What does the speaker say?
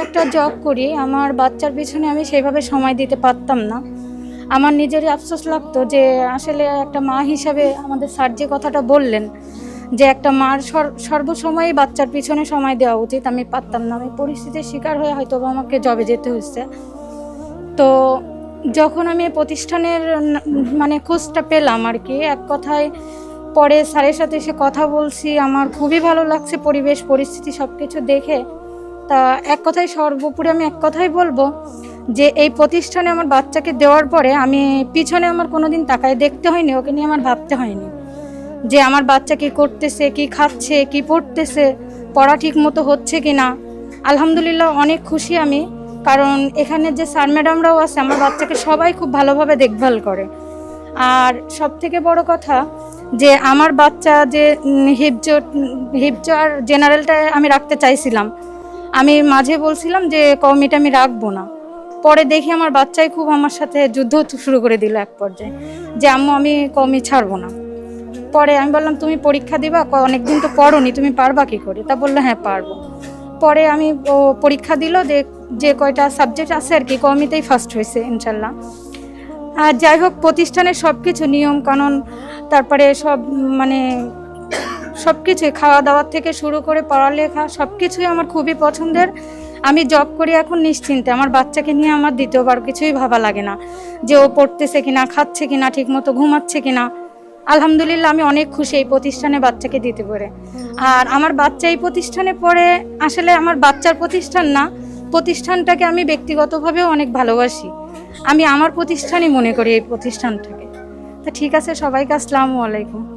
একটা জব করি, আমার বাচ্চার পিছনে আমি সেইভাবে সময় দিতে পারতাম না। আমার নিজেরই আফসোস লাগতো যে আসলে একটা মা হিসাবে আমাদের স্যার যে কথাটা বললেন, যে একটা মার সর- সর্বসময়ই বাচ্চার পিছনে সময় দেওয়া উচিত, আমি পারতাম না। আমি পরিস্থিতির শিকার হয়ে হয়তো আমাকে জবে যেতে হচ্ছে তো যখন আমি প্রতিষ্ঠানের মানে খোঁজটা পেলাম আর কি, এক কথায় পরে স্যারের সাথে এসে কথা বলছি, আমার খুবই ভালো লাগছে পরিবেশ, পরিস্থিতি সব কিছু দেখে। তা এক কথায় সর্বোপরি আমি এক কথাই বলব যে এই প্রতিষ্ঠানে আমার বাচ্চাকে দেওয়ার পরে আমি পিছনে আমার কোনোদিন তাকায় দেখতে হয়নি, ওকে নিয়ে আমার ভাবতে হয়নি যে আমার বাচ্চা কি করতেছে, কি খাচ্ছে, কি পড়তেছে, পড়া ঠিক মতো হচ্ছে কি না আলহামদুলিল্লাহ অনেক খুশি আমি। কারণ এখানে যে স্যার ম্যাডামরাও আছে, আমার বাচ্চাকে সবাই খুব ভালোভাবে দেখভাল করে। আর সব থেকে বড় কথা যে আমার বাচ্চা যে হিপজ হিপজ আর জেনারেলটা আমি রাখতে চাইছিলাম। আমি মাঝে বলছিলাম যে কমিটা আমি রাখব না। পরে দেখি আমার বাচ্চাই খুব আমার সাথে যুদ্ধ শুরু করে দিল এক পর্যায়ে, যে, আম্মু, আমি কমি ছাড়বো না। পরে আমি বললাম, তুমি পরীক্ষা দিবা অনেকদিন তো পড়োনি, তুমি পারবা কি করে? তা বলল হ্যাঁ পারব। পরে আমি পরীক্ষা দিল যে যে কয়টা সাবজেক্ট আছে আর কি কমিতেই ফার্স্ট হয়েছে, ইনশাল্লাহ। আর যাই হোক প্রতিষ্ঠানের সব কিছু নিয়ম কানুন, তারপরে সব মানে সব কিছুই খাওয়া দাওয়ার থেকে শুরু করে পড়ালেখা সব কিছুই আমার খুবই পছন্দের। আমি জব করি এখন নিশ্চিন্তে, আমার বাচ্চাকে নিয়ে আমার দ্বিতীয়বার কিছুই ভাবা লাগে না, যে ও পড়তেছে কিনা, খাচ্ছে কিনা ঠিক মতো ঘুমাচ্ছে কিনা। আলহামদুলিল্লাহ, আমি অনেক খুশি এই প্রতিষ্ঠানে বাচ্চাকে দিতে পারে। আর আমার বাচ্চা এই প্রতিষ্ঠানে পড়ে, আসলে আমার বাচ্চার প্রতিষ্ঠান না। প্রতিষ্ঠানটাকে আমি ব্যক্তিগতভাবেও অনেক ভালোবাসি। আমি আমার প্রতিষ্ঠানই মনে করি এই প্রতিষ্ঠানটাকে। তা ঠিক আছে, সবাইকে আসসালামু আলাইকুম।